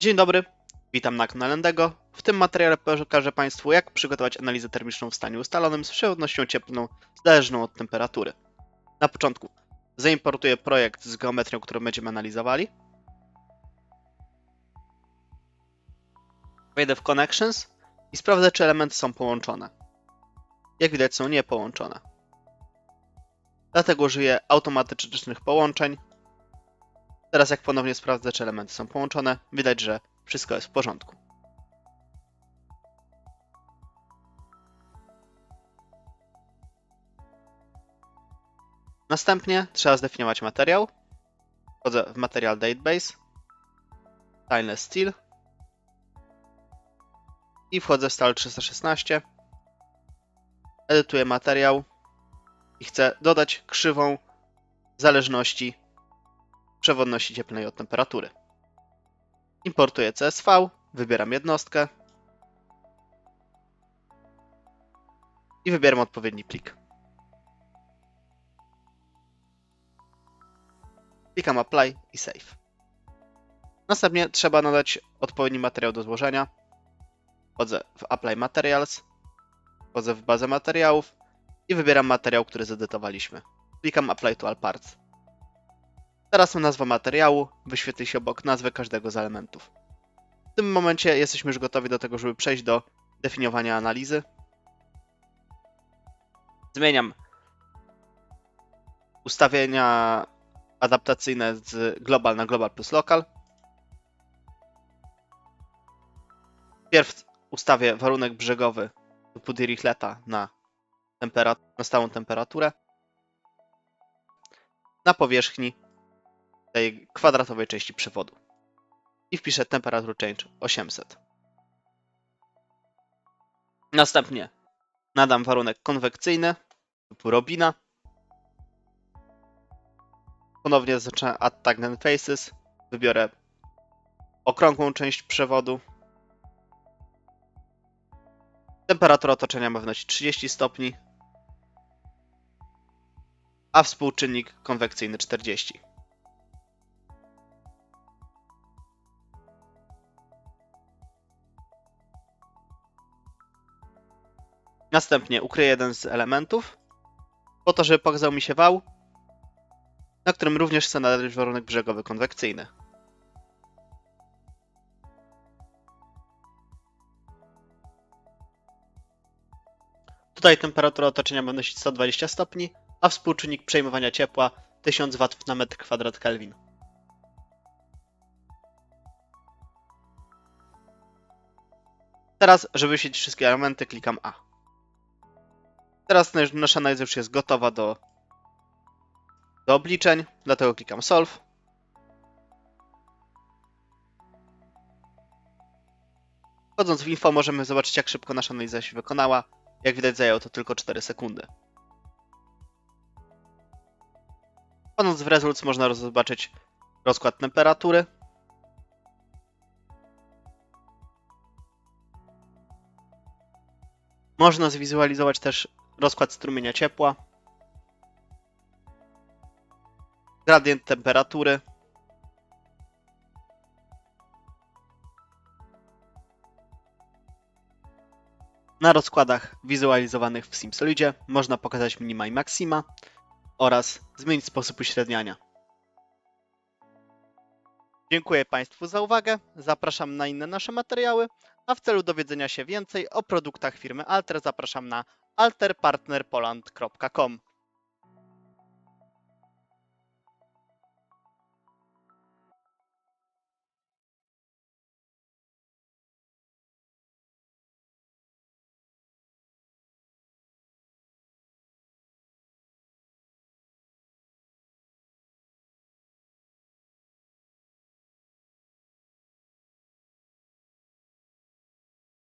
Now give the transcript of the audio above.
Dzień dobry, witam na kanale Endego. W tym materiale pokażę Państwu, jak przygotować analizę termiczną w stanie ustalonym z przewodnością cieplną zależną od temperatury. Na początku zaimportuję projekt z geometrią, którą będziemy analizowali. Wejdę w Connections i sprawdzę, czy elementy są połączone. Jak widać, są niepołączone. Dlatego użyję automatycznych połączeń. Teraz jak ponownie sprawdzę, czy elementy są połączone, widać, że wszystko jest w porządku. Następnie trzeba zdefiniować materiał. Wchodzę w Material Database, Stainless Steel i wchodzę w Stal 316. Edytuję materiał i chcę dodać krzywą zależności przewodności cieplnej od temperatury. Importuję CSV, wybieram jednostkę i wybieram odpowiedni plik. Klikam Apply i Save. Następnie trzeba nadać odpowiedni materiał do złożenia. Wchodzę w Apply Materials, wchodzę w bazę materiałów i wybieram materiał, który zedytowaliśmy. Klikam Apply to All Parts. Teraz nazwa materiału wyświetli się obok nazwy każdego z elementów. W tym momencie jesteśmy już gotowi do tego, żeby przejść do definiowania analizy. Zmieniam ustawienia adaptacyjne z global na global plus local. Pierw ustawię warunek brzegowy typu Dirichleta na, temperat- na stałą temperaturę. Na powierzchni tej kwadratowej części przewodu. I wpiszę temperature change 800. Następnie nadam warunek konwekcyjny typu Robina. Ponownie zaczynam add tag and faces. Wybiorę okrągłą część przewodu. Temperatura otoczenia ma wynosić 30 stopni, a współczynnik konwekcyjny 40. Następnie ukryję jeden z elementów, po to, żeby pokazał mi się wał, na którym również chcę nadać warunek brzegowy konwekcyjny. Tutaj temperatura otoczenia ma wynosić 120 stopni, a współczynnik przejmowania ciepła 1000 W na metr kwadrat Kelvin. Teraz, żeby wyświetlić wszystkie elementy, klikam A. Teraz nasz- nasza analiza już jest gotowa do, do obliczeń, dlatego klikam Solve. Wchodząc w info możemy zobaczyć jak szybko nasza analiza się wykonała. Jak widać zajęło to tylko 4 sekundy. Wchodząc w Results można zobaczyć rozkład temperatury. Można zwizualizować też rozkład strumienia ciepła, gradient temperatury, Na rozkładach wizualizowanych w SimSolidzie można pokazać minima i maxima oraz zmienić sposób uśredniania. Dziękuję Państwu za uwagę, zapraszam na inne nasze materiały, a w celu dowiedzenia się więcej o produktach firmy Alter zapraszam na alterpartnerpoland.com.